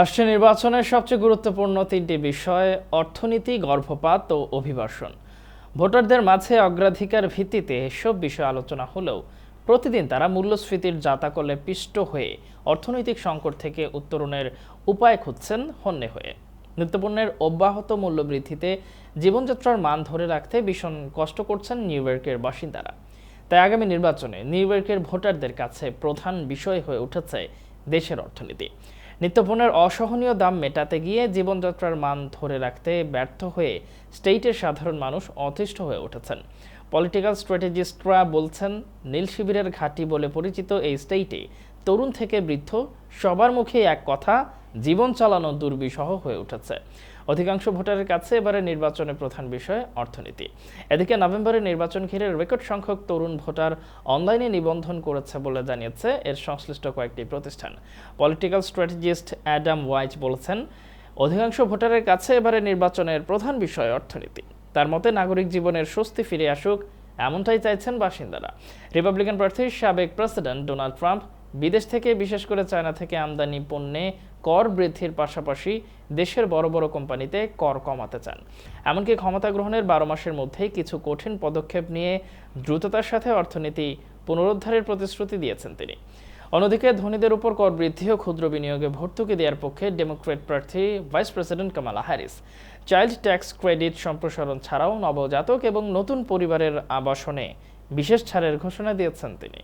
আসছে নির্বাচনের সবচেয়ে গুরুত্বপূর্ণ তিনটি বিষয়, অর্থনীতি, গর্ভপাত ও অভিবাসন। ভোটারদের মাঝে অগ্রাধিকার ভিত্তিতে এসব বিষয় আলোচনা হলেও প্রতিদিন তারা মূল্যস্ফীতির জাতাকলে পিষ্ট হয়ে অর্থনৈতিক সংকট থেকে উত্তরণের উপায় খুঁজছেন হন্যে হয়ে। নিত্যপণ্যের অব্যাহত মূল্যবৃদ্ধিতে জীবনযাত্রার মান ধরে রাখতে ভীষণ কষ্ট করছেন নিউ ইয়র্কের বাসিন্দারা। তাই আগামী নির্বাচনে নিউ ইয়র্কের ভোটারদের কাছে প্রধান বিষয় হয়ে উঠেছে দেশের অর্থনীতি। নিত্যপণ্যের অসহনীয় দাম মেটাতে গিয়ে জীবনযাত্রার মান ধরে রাখতে ব্যর্থ হয়ে স্টেটের সাধারণ মানুষ অতিষ্ঠ হয়ে উঠেছেন। পলিটিক্যাল স্ট্র্যাটেজিস্টরা বলছেন, নীল শিবিরের ঘাঁটি বলে পরিচিত এই স্টেটে তরুণ থেকে বৃদ্ধ সবার মুখে এক কথা, জীবন চালানো দুর্বিষহ হয়ে উঠেছে। অধিকাংশ ভোটারের কাছে এবারে নির্বাচনের প্রধান বিষয় অর্থনীতি। এদিকে নভেম্বরে নির্বাচন ঘিরে রেকর্ড সংখ্যক তরুণ ভোটার অনলাইনে নিবন্ধন করেছে বলে জানিয়েছে এর সংশ্লিষ্ট কয়েকটি প্রতিষ্ঠান। পলিটিক্যাল স্ট্র্যাটেজিস্ট অ্যাডাম ওয়াইচ বলেছেন, অধিকাংশ ভোটারের কাছে এবারে নির্বাচনের প্রধান বিষয় অর্থনীতি। তার মতে, নাগরিক জীবনের স্বস্তি ফিরে আসুক, এমনটাই চাইছেন বাসিন্দারা। রিপাবলিকান প্রার্থীর সাবেক প্রেসিডেন্ট ডোনাল্ড ট্রাম্প বিদেশ থেকে, বিশেষ করে চায়না থেকে আমদানি পণ্যে কর বৃদ্ধির পাশাপাশি দেশের বড় বড় কোম্পানিতে কর কমাতে চান। এমনকি ক্ষমতা গ্রহণের বারো মাসের মধ্যেই কিছু কঠিন পদক্ষেপ নিয়ে দ্রুততার সাথে অর্থনীতি পুনরুদ্ধারের প্রতিশ্রুতি দিয়েছেন তিনি। অন্যদিকে, ধনীদের উপর কর বৃদ্ধি ও ক্ষুদ্র বিনিয়োগে ভর্তুকি দেওয়ার পক্ষে ডেমোক্রেট প্রার্থী vice president Kamala Harris child tax credit সম্প্রসারণ ছাড়াও নবজাতক এবং নতুন পরিবারের আবাসনে বিশেষ ছাড়ের ঘোষণা দিয়েছেন তিনি।